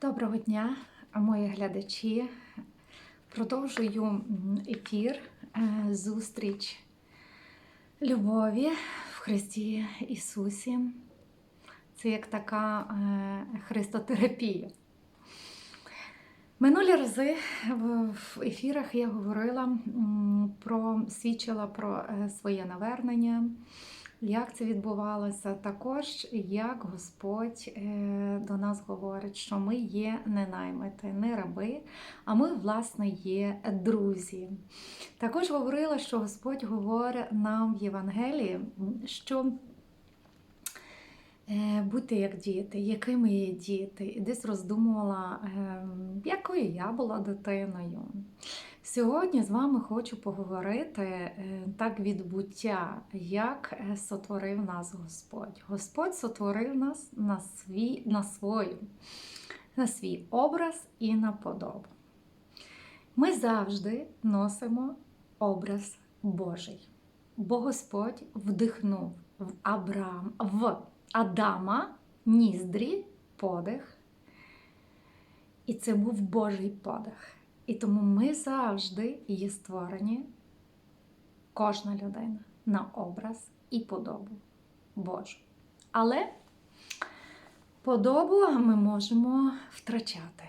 Доброго дня, мої глядачі. Продовжую ефір, е, зустріч любові в Христі Ісусі. Це як така е, христотерапія. Минулі рази в ефірах я говорила про свідчила про е, своє навернення, як це відбувалося, також як Господь е, до нас говорить, що ми є не наймити, не раби, а ми, власне, є друзі. Також говорила, що Господь говорить нам в Євангелії, що Е, Бути як діти, якими є діти, і десь роздумувала, ем, якою я була дитиною. Сьогодні з вами хочу поговорити е, так від буття, як е, сотворив нас Господь. Господь сотворив нас на свій, на свою, на свій образ і на подобу. Ми завжди носимо образ Божий, бо Господь вдихнув в Абрам, в Адама ніздрі, подих. І це був Божий подих. І тому ми завжди є створені, кожна людина, на образ і подобу Божу. Але подобу ми можемо втрачати.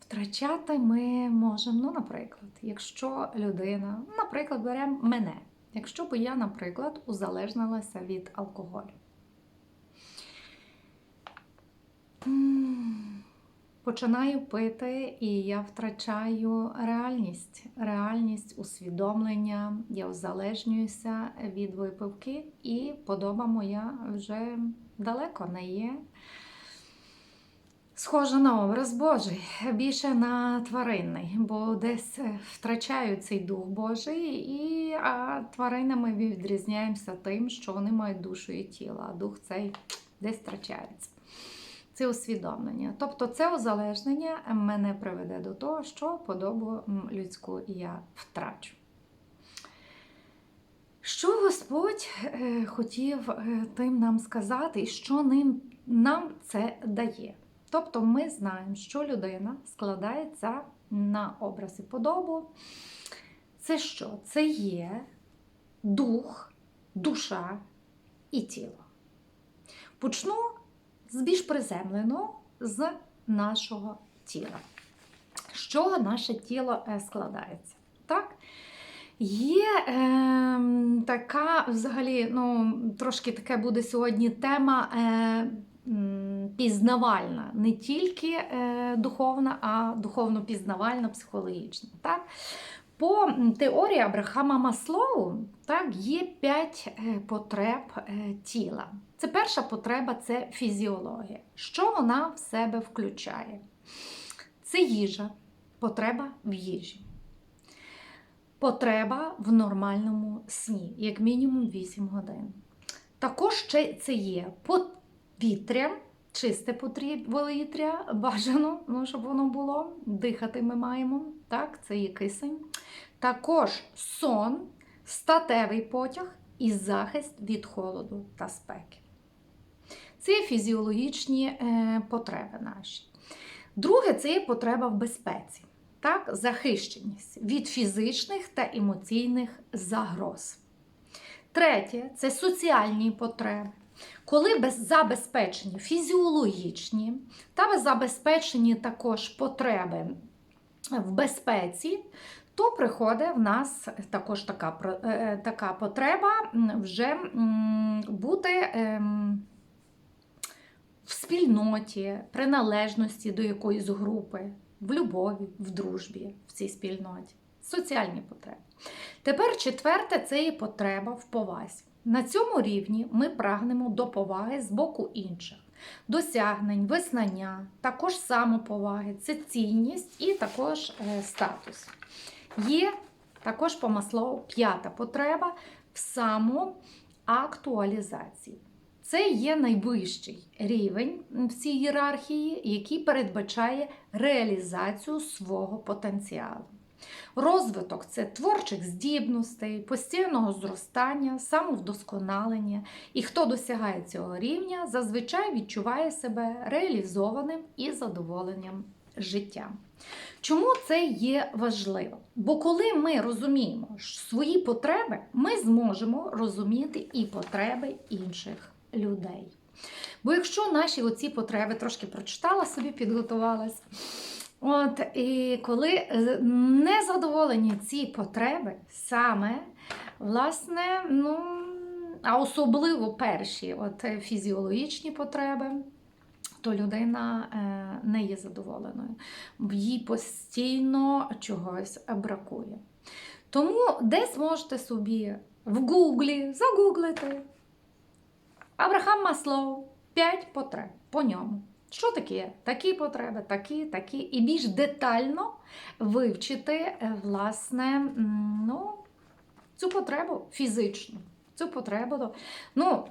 Втрачати ми можемо, ну, наприклад, якщо людина, наприклад, беремо мене, якщо б я, наприклад, узалежнилася від алкоголю. Починаю пити, і я втрачаю реальність, реальність усвідомлення. Я узалежнююся від випивки, і подоба моя вже далеко не є. Схожа на образ Божий, більше на тваринний, бо десь втрачаю цей дух Божий, і а тварини ми відрізняємося тим, що вони мають душу і тіло, а дух цей десь втрачається. Це усвідомлення. Тобто це узалежнення мене приведе до того, що подобу людську я втрачу. Що Господь е, хотів е, тим нам сказати, і що ним, нам це дає? Тобто ми знаємо, що людина складається на образ і подобу. Це що? Це є дух, душа і тіло. Почну з більш приземлено з нашого тіла. З чого наше тіло е, складається? Так? Є е, така, взагалі, ну, трошки таке буде сьогодні тема е, пізнавальна, не тільки е, духовна, а духовно-пізнавальна, психологічна. Так? По теорії Абрахама Маслоу так, є п'ять е, потреб е, тіла. Це перша потреба це фізіологія. Що вона в себе включає? Це їжа, потреба в їжі. Потреба в нормальному сні, як мінімум 8 годин. Також ще це є повітря, чисте повітря, бажано, ну, щоб воно було. Дихати ми маємо. Так, це є кисень. Також сон, статевий потяг і захист від холоду та спеки. Це фізіологічні е, потреби наші. Друге, це є потреба в безпеці, так? захищеність від фізичних та емоційних загроз. Третє це соціальні потреби. Коли без забезпечені фізіологічні та забезпечені також потреби в безпеці, то приходить в нас також така е, така потреба вже бути ем, в спільноті, приналежності до якоїсь групи, в любові, в дружбі в цій спільноті. Соціальні потреби. Тепер четверте це є потреба в повазі. На цьому рівні ми прагнемо до поваги з боку інших, досягнень, визнання, також самоповаги, це цінність і також е, статус. Є також по Маслоу п'ята потреба в самоактуалізації. Це є найвищий рівень в цій ієрархії, який передбачає реалізацію свого потенціалу. Розвиток це творчих здібностей, постійного зростання, самовдосконалення. І хто досягає цього рівня, зазвичай відчуває себе реалізованим і задоволенням життям. Чому це є важливо? Бо коли ми розуміємо свої потреби, ми зможемо розуміти і потреби інших людей. Бо якщо наші оці потреби трошки прочитала собі, підготувалась. От, і коли е, не задоволені ці потреби, саме, власне, ну, а особливо перші от, фізіологічні потреби, то людина е, не є задоволеною. Їй постійно чогось бракує. Тому десь можете собі в Гуглі загуглити Абрахам Маслоу 5 потреб по ньому. Що таке? Такі потреби, такі, такі, і більш детально вивчити е, власне ну, цю потребу фізичну. Цю потребу. Ну,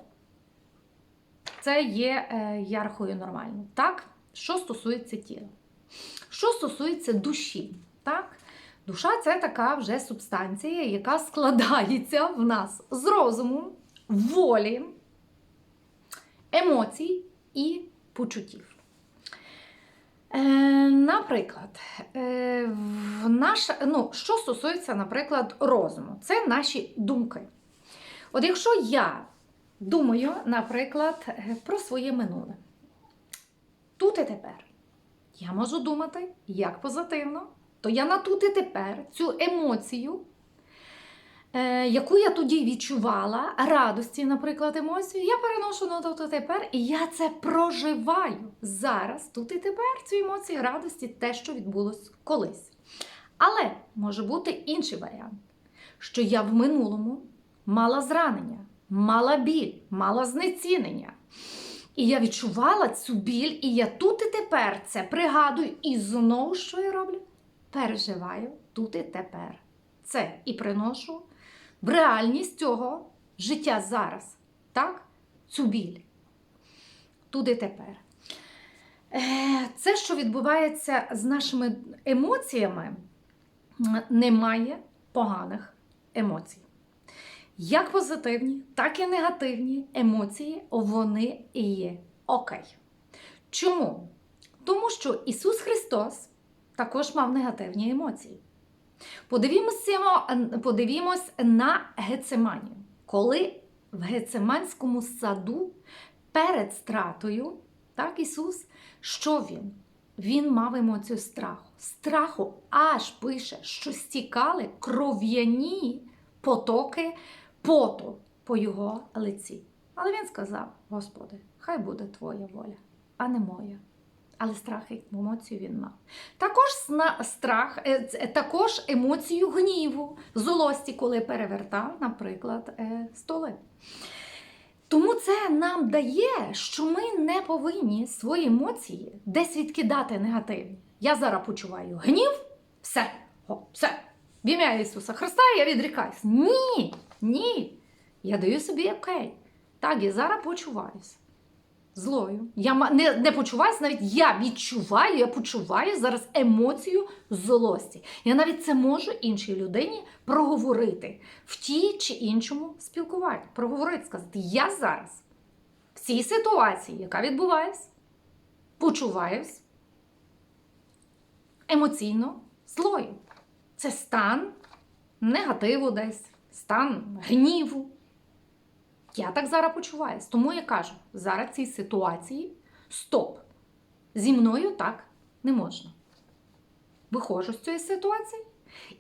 це є е, ярхою нормально. Так? Що стосується тіла. Що стосується душі, так? Душа це така вже субстанція, яка складається в нас з розуму, волі, емоцій і почуттів. Е, наприклад, е, ну, що стосується, наприклад, розуму, це наші думки. От якщо я думаю, наприклад, е, про своє минуле, тут і тепер, я можу думати як позитивно, то я на тут і тепер цю емоцію, е, яку я тоді відчувала, радості, наприклад, емоцію, я переношу на тут і тепер, і я це проживаю зараз, тут і тепер, цю емоцію радості, те, що відбулось колись. Але може бути інший варіант, що я в минулому мала зранення, мала біль, мала знецінення. І я відчувала цю біль, і я тут і тепер це пригадую, і знову що я роблю? Переживаю тут і тепер. Це і приношу в реальність цього життя зараз. Так? Цю біль. Тут і тепер. Е, Це, що відбувається з нашими емоціями, немає поганих емоцій. Як позитивні, так і негативні емоції вони і є окей. Чому? Тому що Ісус Христос також мав негативні емоції. Подивімося, подивімось на Гецеманію. Коли в Гецеманському саду перед стратою, так, Ісус, що Він? Він мав емоцію страху. Страху аж пише, що стікали кров'яні потоки поту по його лиці. Але він сказав: Господи, хай буде Твоя воля, а не моя. Але страх і емоцію він мав. Також страх, е, також емоцію гніву, злості, коли перевертав, наприклад, е, столи. Тому це нам дає, що ми не повинні свої емоції десь відкидати негативні. Я зараз почуваю гнів, все, о, все. В ім'я Ісуса Христа я відрікаюсь. Ні, ні. Я даю собі окей. Так, я зараз почуваюся злою. Я не, не почуваюся, навіть я відчуваю, я почуваю зараз емоцію злості. Я навіть це можу іншій людині проговорити в тій чи іншому спілкуванні. Проговорити, сказати, я зараз в цій ситуації, яка відбувається, почуваюсь емоційно злою. Це стан негативу десь, стан гніву. Я так зараз почуваюсь. Тому я кажу, зараз в цій ситуації стоп. Зі мною так не можна. Виходжу з цієї ситуації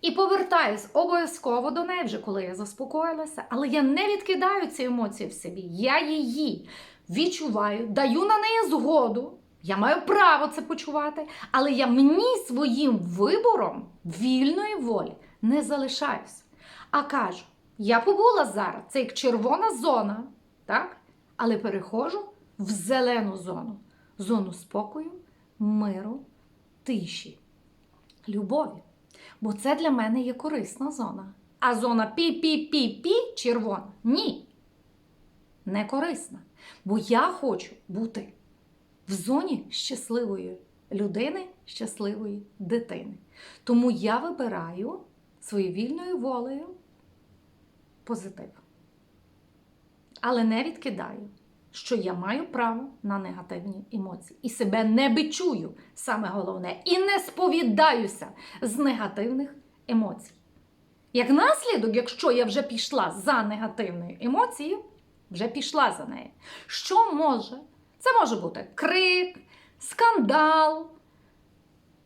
і повертаюсь обов'язково до неї, вже коли я заспокоїлася, але я не відкидаю ці емоції в собі. Я її відчуваю, даю на неї згоду. Я маю право це почувати, але я мені своїм вибором вільної волі не залишаюсь. А кажу: я побула зараз, це як червона зона, так? але переходжу в зелену зону, зону спокою, миру, тиші, любові. Бо це для мене є корисна зона. А зона пі-пі-пі-пі червона ні. Не корисна. Бо я хочу бути в зоні щасливої людини щасливої дитини. Тому я вибираю своєю вільною волею позитив. Але не відкидаю, що я маю право на негативні емоції. І себе не бичую, саме головне, і не сповідаюся з негативних емоцій. Як наслідок, якщо я вже пішла за негативною емоцією, вже пішла за нею. Що може? Це може бути крик, скандал,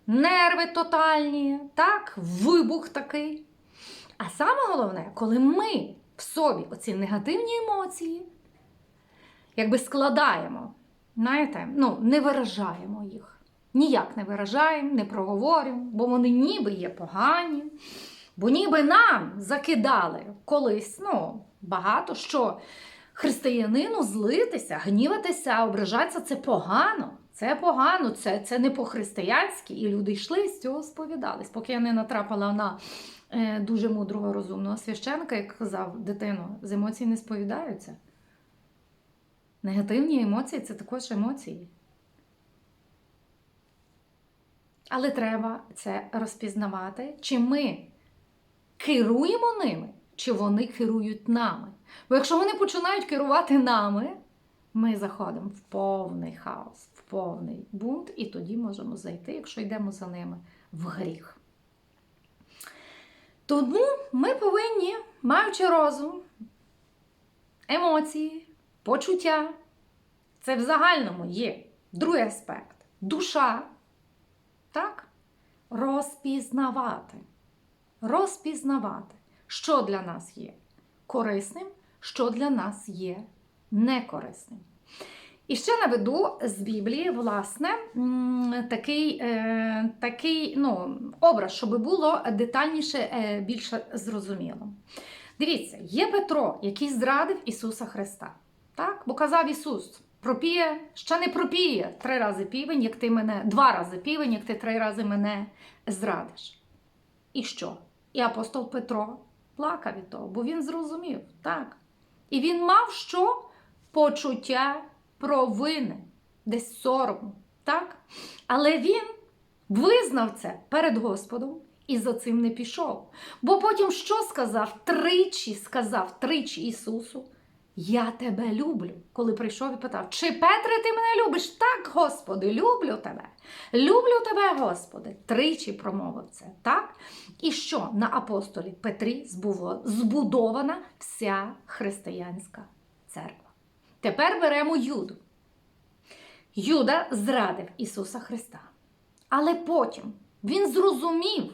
нерви тотальні, так, вибух такий. А саме головне, коли ми в собі оці негативні емоції, якби складаємо, знаєте, ну, не виражаємо їх. Ніяк не виражаємо, не проговорюємо, бо вони ніби є погані, бо ніби нам закидали колись ну, багато що християнину злитися, гніватися, ображатися це погано. Це погано, це, це не по-християнськи. І люди йшли з цього сповідались, поки я не натрапила на дуже мудрого розумного священка, як казав дитину, з емоцій не сповідаються. Негативні емоції це також емоції. Але треба це розпізнавати, чи ми керуємо ними, чи вони керують нами. Бо якщо вони починають керувати нами, ми заходимо в повний хаос, в повний бунт, і тоді можемо зайти, якщо йдемо за ними, в гріх. Тому ми повинні, маючи розум, емоції, почуття, це в загальному є другий аспект душа, так? Розпізнавати. Розпізнавати, що для нас є корисним, що для нас є некорисним. І ще наведу з Біблії, власне, такий, е, такий ну, образ, щоб було детальніше, е, більше зрозуміло. Дивіться, є Петро, який зрадив Ісуса Христа. Так? Бо казав Ісус, пропіє, ще не пропіє три рази півень, як ти мене, два рази півень, як ти три рази мене зрадиш. І що? І апостол Петро плакав від того, бо він зрозумів, так. І він мав що? Почуття провини, десь сорому, так? Але він визнав це перед Господом і за цим не пішов. Бо потім що сказав? Тричі сказав тричі Ісусу. Я тебе люблю, коли прийшов і питав, чи Петре, ти мене любиш? Так, Господи, люблю тебе. Люблю тебе, Господи. Тричі промовив це, так? І що на апостолі Петрі збудована вся християнська церква. Тепер беремо Юду. Юда зрадив Ісуса Христа. Але потім він зрозумів,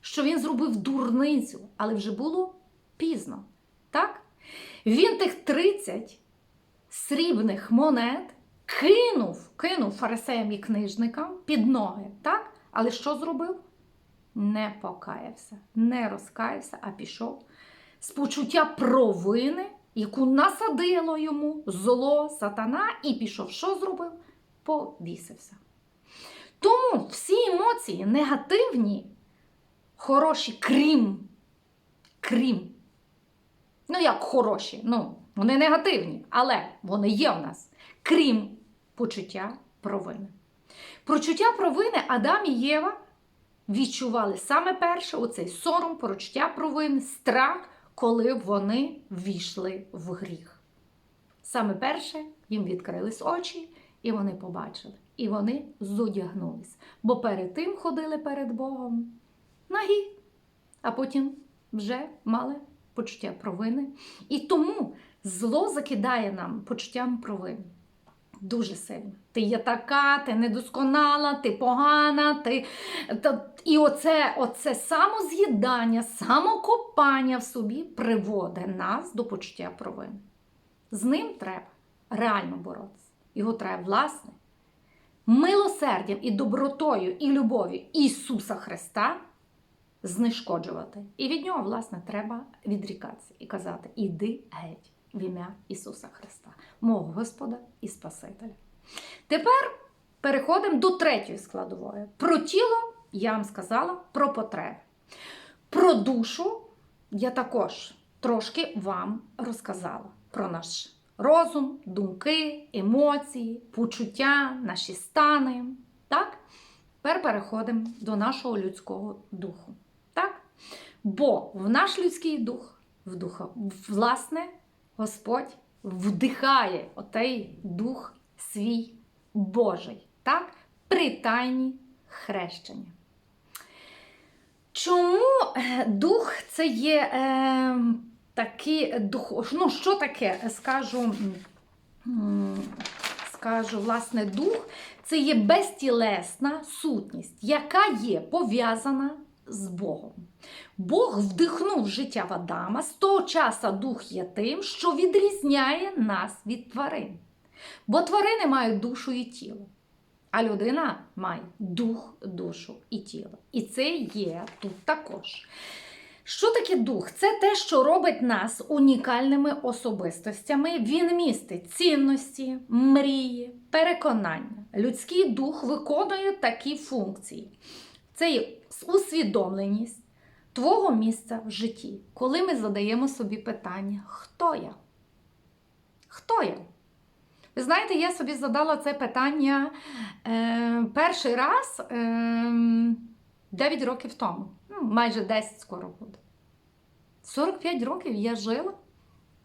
що він зробив дурницю, але вже було пізно. Так? Він тих 30 срібних монет кинув, кинув фарисеям і книжникам під ноги. Так? Але що зробив? Не покаявся, не розкаявся, а пішов з почуття провини, яку насадило йому зло, сатана, і пішов, що зробив? Повісився. Тому всі емоції негативні, хороші, крім, крім. Ну, як хороші, ну, вони негативні, але вони є в нас, крім почуття провини. Почуття провини Адам і Єва відчували саме перше оцей сором, почуття провини, страх, коли вони ввійшли в гріх. Саме перше їм відкрились очі, і вони побачили. І вони зодягнулись. Бо перед тим ходили перед Богом нагі, а потім вже мали почуття провини. І тому зло закидає нам почуттям провини. Дуже сильно. Ти є така, ти недосконала, ти погана, ти. І оце, оце самоз'їдання, самокопання в собі приводить нас до почуття провини. З ним треба реально боротися. Його треба, власне, милосердям і добротою, і любов'ю Ісуса Христа знешкоджувати. І від нього, власне, треба відрікатися і казати: Іди геть в ім'я Ісуса Христа, мого Господа і Спасителя. Тепер переходимо до третьої складової. Про тіло я вам сказала про потреби. Про душу я також трошки вам розказала про наш розум, думки, емоції, почуття, наші стани. Так? Тепер переходимо до нашого людського духу. Так? Бо в наш людський дух, в духа, власне, Господь вдихає отей дух свій Божий, так? при тайні хрещення. Чому е, дух це є е, такий дух, ну що таке, скажу, скажу, власне, дух це є безтілесна сутність, яка є пов'язана з Богом. Бог вдихнув життя в Адама, з того часу дух є тим, що відрізняє нас від тварин. Бо тварини мають душу і тіло. А людина має дух, душу і тіло. І це є тут також. Що таке дух? Це те, що робить нас унікальними особистостями. Він містить цінності, мрії, переконання. Людський дух виконує такі функції. Це є усвідомленість твого місця в житті, коли ми задаємо собі питання, хто я? Хто я? Ви знаєте, я собі задала це питання е, перший раз е, 9 років тому. Ну, майже 10 скоро буде. 45 років я жила.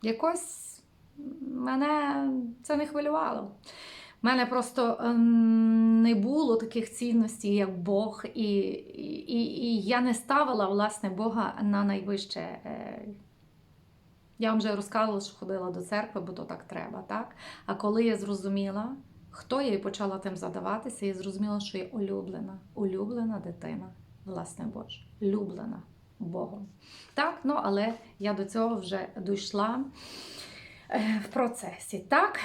Якось мене це не хвилювало. У мене просто ем, не було таких цінностей, як Бог, і, і, і я не ставила власне Бога на найвище. Е, я вам вже розказувала, що ходила до церкви, бо то так треба. так? А коли я зрозуміла, хто я і почала тим задаватися, я зрозуміла, що я улюблена, улюблена дитина, власне Боже, люблена Богом. Так, ну але я до цього вже дійшла в процесі. Так,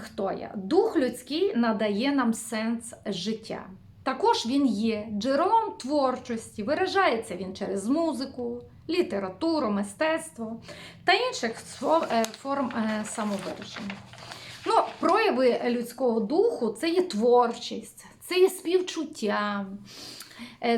хто я? Дух людський надає нам сенс життя. Також він є джерелом творчості, виражається він через музику, літературу, мистецтво та інших е, форм е, самовираження. Ну, прояви людського духу це є творчість, це є співчуття,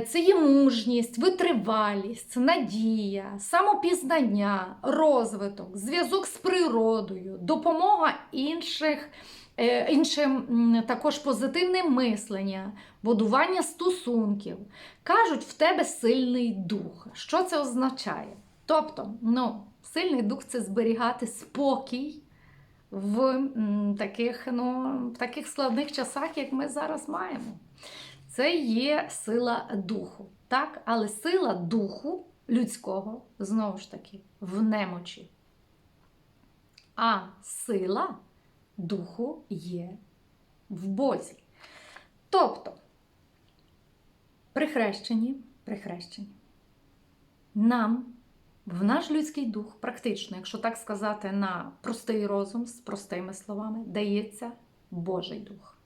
це є мужність, витривалість, надія, самопізнання, розвиток, зв'язок з природою, допомога інших. е, Іншим також позитивне мислення, будування стосунків. Кажуть, в тебе сильний дух. Що це означає? Тобто, ну, сильний дух це зберігати спокій в таких, ну, в таких складних часах, як ми зараз маємо. Це є сила духу. Так? Але сила духу людського, знову ж таки, в немочі. А сила духу є в Бозі. Тобто, при хрещенні, нам в наш людський дух, практично, якщо так сказати, на простий розум з простими словами, дається Божий дух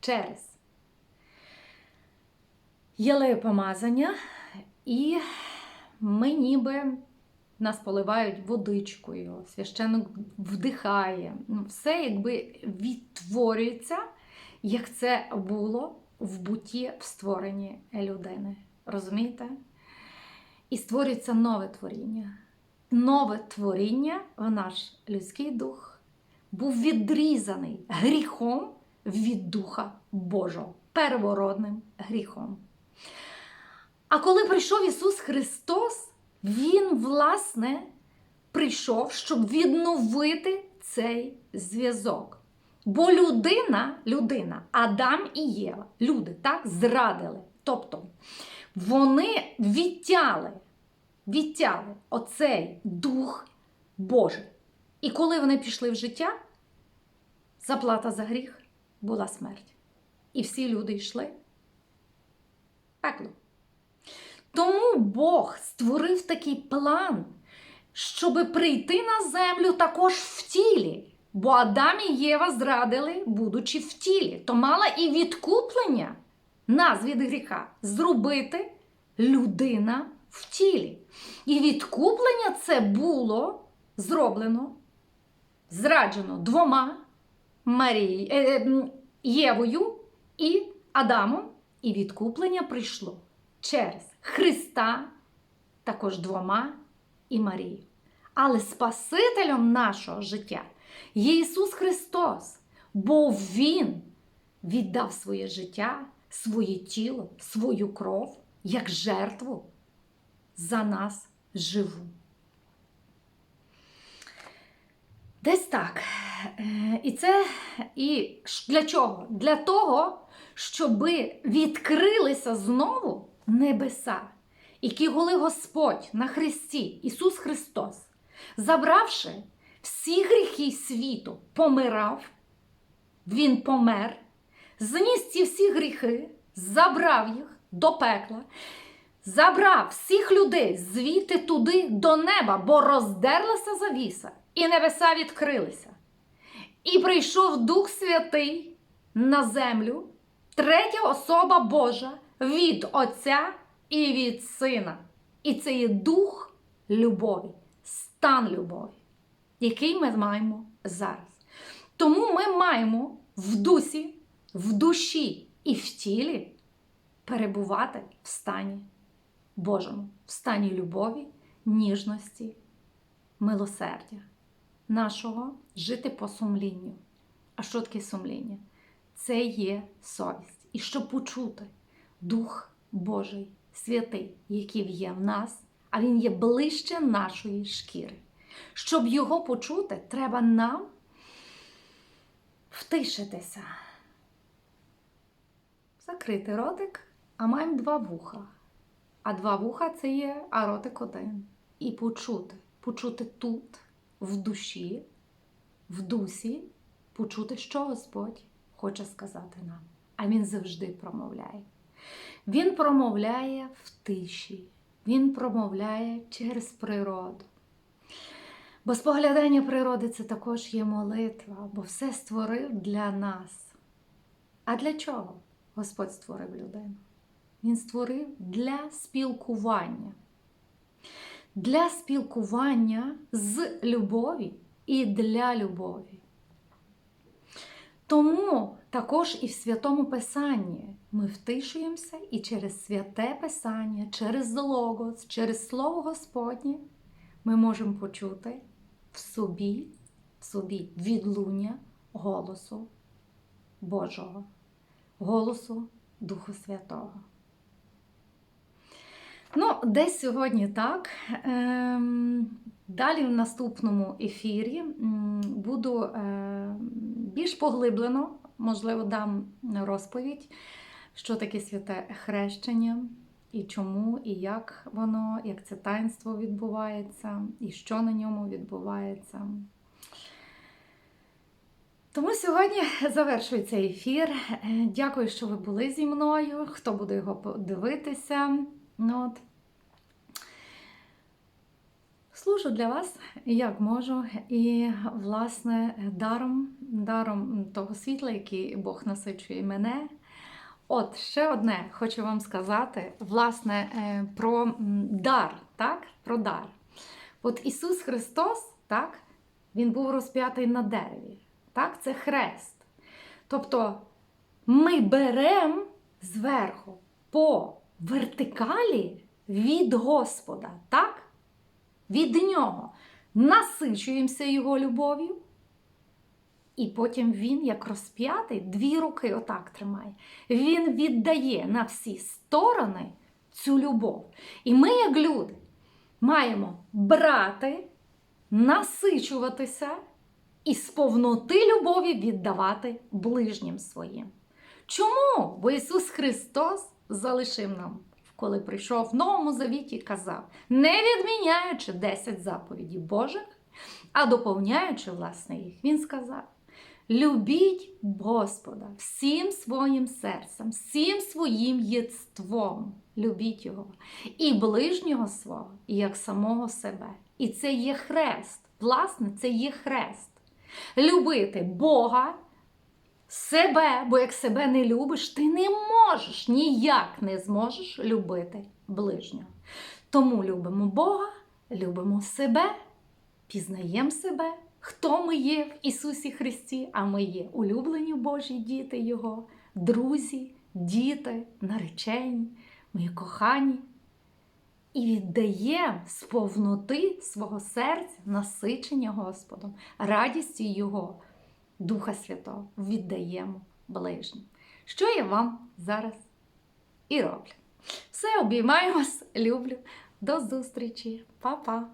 через єлею помазання, і ми ніби нас поливають водичкою, священник вдихає. Ну, Все якби відтворюється, як це було в буті в створенні людини. Розумієте? І створюється нове творіння. Нове творіння в наш людський дух був відрізаний гріхом від Духа Божого, первородним гріхом. А коли прийшов Ісус Христос, Він, власне, прийшов, щоб відновити цей зв'язок. Бо людина, людина, Адам і Єва, люди так зрадили. Тобто вони відтяли, відтяли оцей дух Божий. І коли вони пішли в життя, заплата за гріх була смерть. І всі люди йшли в пекло. Тому Бог створив такий план, щоб прийти на землю також в тілі. Бо Адам і Єва зрадили, будучи в тілі, то мала і відкуплення нас від гріха зробити людина в тілі. І відкуплення це було зроблено, зраджено двома Марії, е, е, Євою і Адамом. І відкуплення прийшло через Христа, також двома і Марію. Але Спасителем нашого життя є Ісус Христос, бо Він віддав своє життя своє тіло, свою кров як жертву за нас живу. Десь так. Е, І це і для чого? Для того, щоби відкрилися знову небеса, які коли Господь на Христі, Ісус Христос, забравши всі гріхи світу, помирав, Він помер, зніс ці всі гріхи, забрав їх до пекла, забрав всіх людей звідти туди до неба, бо роздерлася завіса, і небеса відкрилися. І прийшов Дух Святий на землю, третя особа Божа від Отця і від Сина. І це є дух любові, стан любові, який ми маємо зараз. Тому ми маємо в дусі, в душі і в тілі перебувати в стані Божому, в стані любові, ніжності, милосердя нашого жити по сумлінню. А що таке сумління? Це є совість. І щоб почути Дух Божий, святий, який є в нас, а Він є ближче нашої шкіри. Щоб його почути, треба нам втишитися, закрити ротик, а маємо два вуха. А два вуха це є, а ротик один. І почути. Почути тут, в душі, в дусі, почути, що Господь хоче сказати нам. А Він завжди промовляє. Він промовляє в тиші, Він промовляє через природу. Бо споглядання природи це також є молитва, бо все створив для нас. А для чого Господь створив людину? Він створив для спілкування. Для спілкування з любові і для любові. Тому також і в Святому Писанні ми втишуємося і через святе Писання, через Логос, через Слово Господнє ми можемо почути в собі, в собі відлуння голосу Божого, голосу Духа Святого. Ну, десь сьогодні так. Ем, Далі в наступному ефірі буду е, більш поглиблено, можливо, дам розповідь, що таке святе хрещення, і чому, і як воно, як це таїнство відбувається, і що на ньому відбувається. Тому сьогодні завершується ефір. Е, Дякую, що ви були зі мною. Хто буде його дивитися. Ну, от. Служу для вас як можу, і, власне, даром, даром того світла, який Бог насичує мене. От ще одне хочу вам сказати, власне, е, про дар, так? Про дар. От Ісус Христос, так, Він був розп'ятий на дереві. Так, це хрест. Тобто ми беремо зверху по вертикалі від Господа, так? Від нього насичуємося його любов'ю, і потім він, як розп'ятий, дві руки отак тримає. Він віддає на всі сторони цю любов. І ми, як люди, маємо брати, насичуватися і з повноти любові віддавати ближнім своїм. Чому? Бо Ісус Христос залишив нам, коли прийшов в Новому Завіті, казав, не відміняючи 10 заповідей Божих, а доповняючи власне їх, Він сказав: любіть Господа всім своїм серцем, всім своїм єдством. Любіть Його і ближнього свого, і як самого себе. І це є хрест. Власне, це є хрест. Любити Бога себе, бо як себе не любиш, ти не можеш, ніяк не зможеш любити ближнього. Тому любимо Бога, любимо себе, пізнаємо себе, хто ми є в Ісусі Христі, а ми є улюблені Божі діти Його, друзі, діти, наречені, є кохані. І віддаємо з повноти свого серця насичення Господом, радістю Його. Духа Святого віддаємо ближнім. що я вам зараз і роблю. Все, обіймаю вас, люблю. До зустрічі, Па-па!